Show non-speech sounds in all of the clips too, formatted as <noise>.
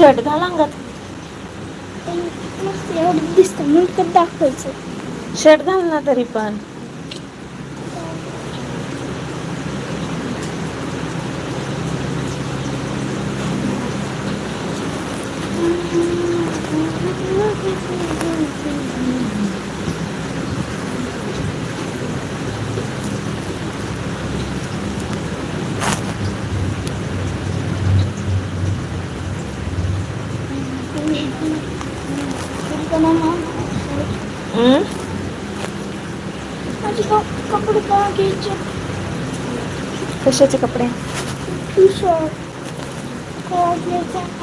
Shirt घाल अंगात एवढं दिसत नंतर दाखवायचं. शर्ट घाल ना तरी पण. हम्म? माझे कपडे का घ्यायचे कशाचे कपडे टी शर्ट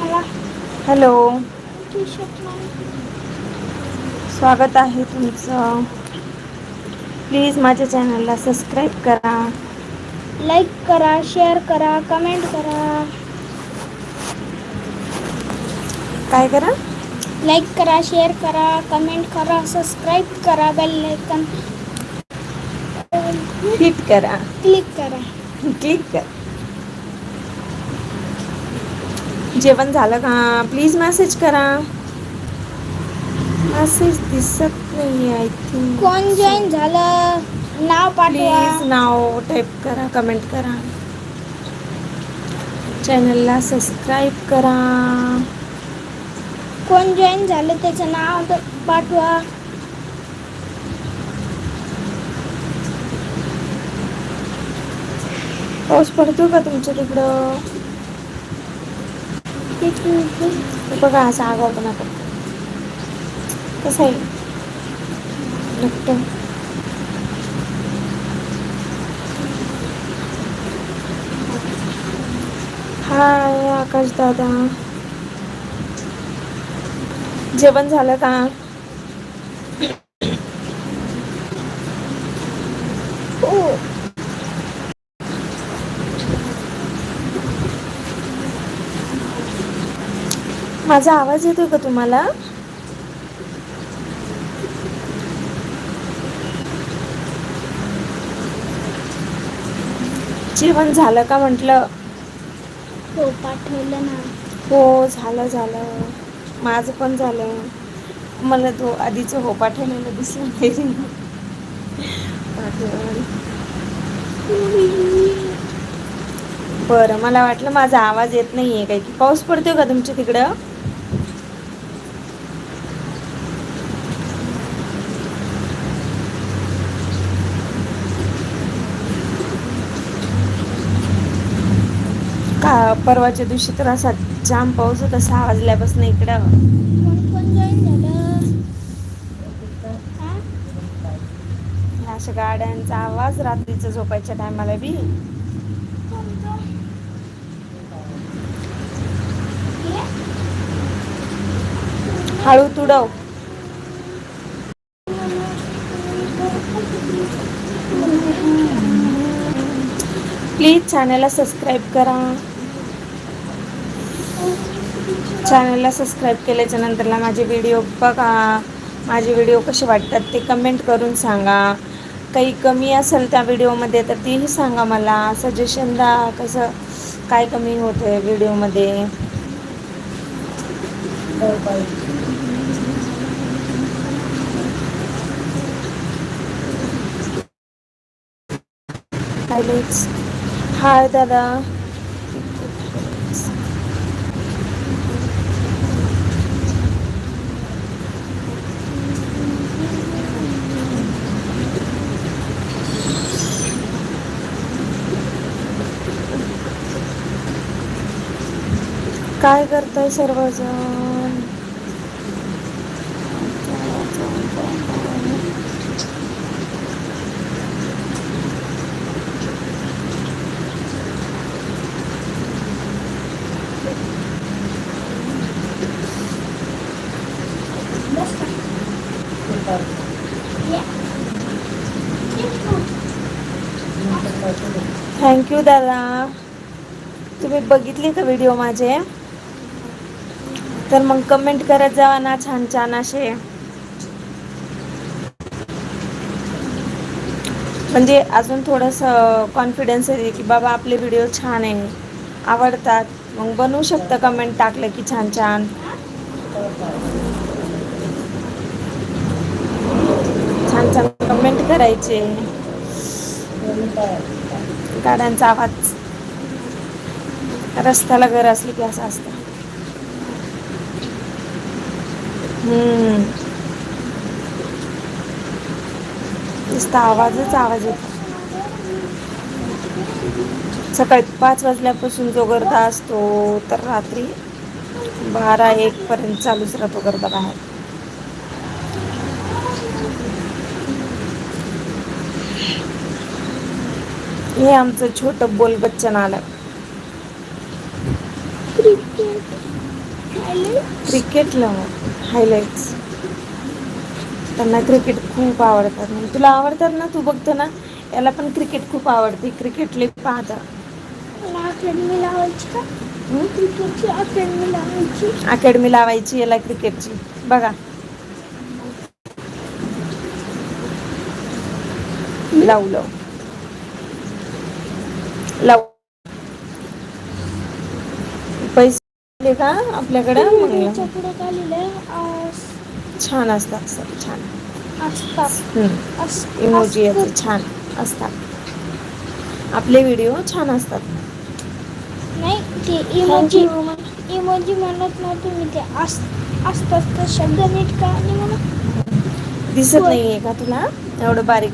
मला हॅलो टी शर्ट नाही स्वागत आहे तुमचं प्लीज माझ्या चॅनलला सबस्क्राईब करा. लाईक करा शेअर करा कमेंट करा. काय करा? लाईक करा शेअर करा कमेंट करा सबस्क्राईब करा बेल आयकन हिट करा. क्लिक करा. क्लिक कर. जेवण झालं का? प्लीज मेसेज करा. मेसेज दिसत नाही आय थिंक कोण जॉईन झालं? नाव प्लीज पाठवा नाव टाईप करा कमेंट करा. चॅनलला सबस्क्राईब करा. कोण जॉईन झालं त्याचं नाव तर पाठवा. पाऊस पडतो का तुमच्या तिकडं? हे बघा असा पण आपण. कसं आहे? नक्की हाय आकाश दादा जेवण झालं का? हो. माझा आवाज येतोय का तुम्हाला? जेवण झालं का म्हटलं? हो पाठवलं ना. हो झालं झालं. माझं पण झालं. मला तो आधीचं हो पाठवलेलं दिसलं नाही. बरं मला वाटलं माझा आवाज येत नाही आहे काही. की पाऊस पडतोय का तुमच्या तिकडं? का परवाच्या दिवशी तर असा जाम पाऊस होता सहा वाजल्यापासून इकडं. अशा गाड्यांचा आवाज रात्रीचं झोपायच्या टायमाला बी. हळू तुडव. प्लीज चॅनलला सबस्क्राईब करा. चॅनलला सबस्क्राईब केल्याच्या नंतरला माझे व्हिडिओ बघा. माझे व्हिडिओ कसे वाटतात ते कमेंट करून सांगा. काही कमी असेल त्या व्हिडिओमध्ये तर तेही सांगा मला. सजेशन द्या कसं काय कमी होतं आहे व्हिडिओमध्ये हाय दादा. काय करताय सर्वजण? थँक्यू दादा. तुम्ही बघितले का व्हिडिओ माझे? तर मग कमेंट करत जावा ना छान छान असे. म्हणजे अजून थोडंसं कॉन्फिडन्स येते की बाबा आपले व्हिडिओ छान आहे आवडतात. मग बनवू शकतं कमेंट टाकलं की छान छान. छान छान कमेंट करायचे. गाड्यांचा आवाज. रस्त्याला घर असली की असं असतं हम्म. नुसता आवाजच आवाज येतो सकाळी पाच वाजल्यापासून जो गर्दा असतो तर रात्री बारा एक पर्यंत चालूच राहतो गर्दा बाहेर. हे आमचं छोटं बोल बच्चन आलं. क्रिकेट. क्रिकेटला हायलाइट्स त्यांना क्रिकेट खूप आवडतात. मग तुला आवडतात ना? तू बघतो ना? याला पण क्रिकेट खूप आवडते. क्रिकेटले पाहता. मला अकॅडमी लावायची याला क्रिकेटची बघा. लावू लावू लावू पैसे का? आपल्याकडं? मग त्याच्या पुढे काय लिहिलंय छान असतात सर छान. असतात. हम्म. अस- इमोजी याचे असतात. छान असतात. आपले व्हिडिओ छान असतात. नाही ते इमोजी Thank. इमोजी म्हणत नव्हते मी ते अस असतात तर शब्द नीट का आणि म्हणा दिसत होय. नाहीये का तुला? एवढं बारीक.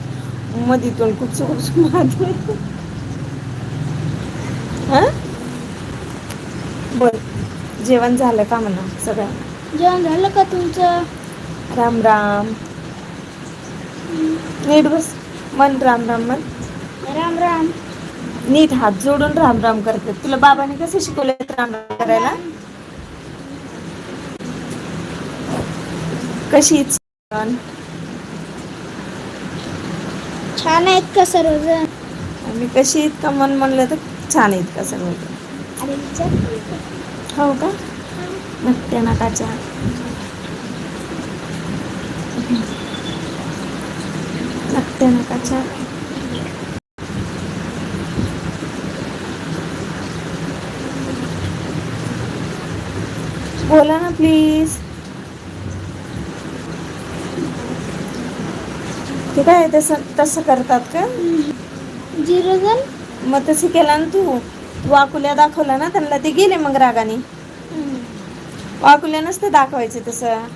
मधीतून खूप खूप मारते <laughs> हा? बोल. जेवण झालं का म्हणा सगळं? जेवण झालं का तुमचं? राम राम. नीट बस. मन राम राम मन राम राम. नीट हात जोडून राम राम करते. तुला बाबाने कसं शिकवलं राम राम करायला? कशी छान छान आहेत का सर्वजण? मी कशी इतका मन म्हणलं तर छान आहेत का सर्व अरे विचार. हो का? नकट्या नाकाच्या नकट्या नाकाच्या बोला ना प्लीज ते काय तसं तसं करतात का? झिरो मग तसं केलं ना तू. वाकुल्या दाखवला ना त्यांना ते गेले मग रागाने. वाकुल्या नसतं दाखवायचे तसं.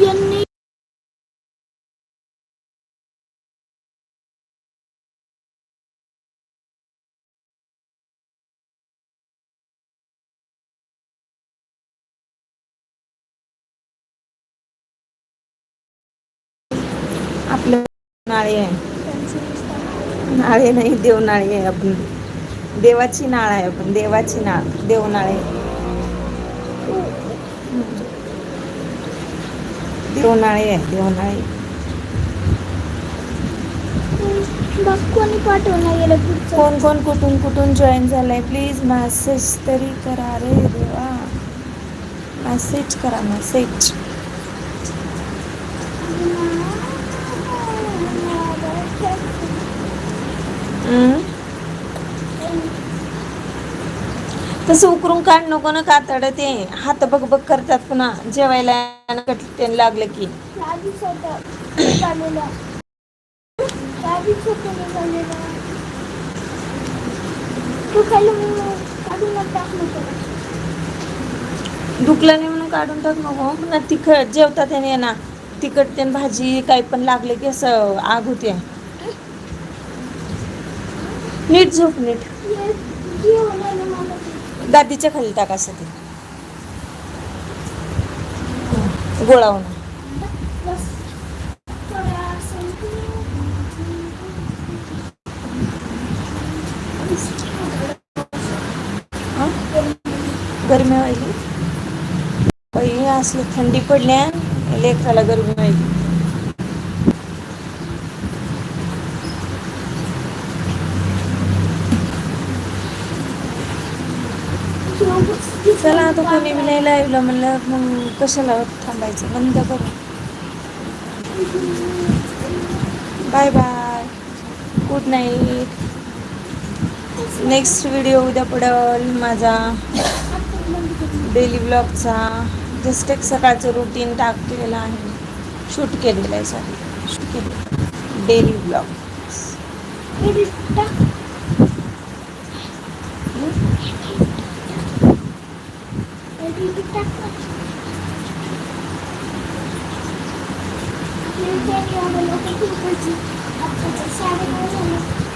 यांनी आपलं नाळे आहे. नाळे नाही देवनाळी आहे आपण. देवाची नाळ आहे आपण देवाची नाळ देवनाळे देवनाळे आहे देवनाळे पाठवलं कोण कोण कुठून कुठून जॉईन झालंय? प्लीज मेसेज तरी करा रे देवा. मेसेज करा मेसेज तसं उकरून काढ नको ना कातड ते हात बघ बघ करतात पुन्हा. जेवायला लागलं की. दुखलं नाही म्हणून काढून टाक नको. पुन्हा तिखट जेवतात ना. तिखट ते भाजी काही पण लागले की असं आग होते. नीट झोप नीट. गादीच्या खाली टाक ते. गोळावून बस गरमी व्हायली? बाई असली थंडी पडल्या लेकराला गरमी व्हायली. चला आता कोणी बी नाही लाईव्हला म्हणलं मग कशाला थांबायचं? बंद करू. Bye bye good night next video उद्या पडेल माझा. डेली ब्लॉगचा जस्ट एक सकाळचं रुटीन टाकलेलं आहे. शूट केलेलं आहे सॉरी शूट केलेलं डेली ब्लॉग Thank you.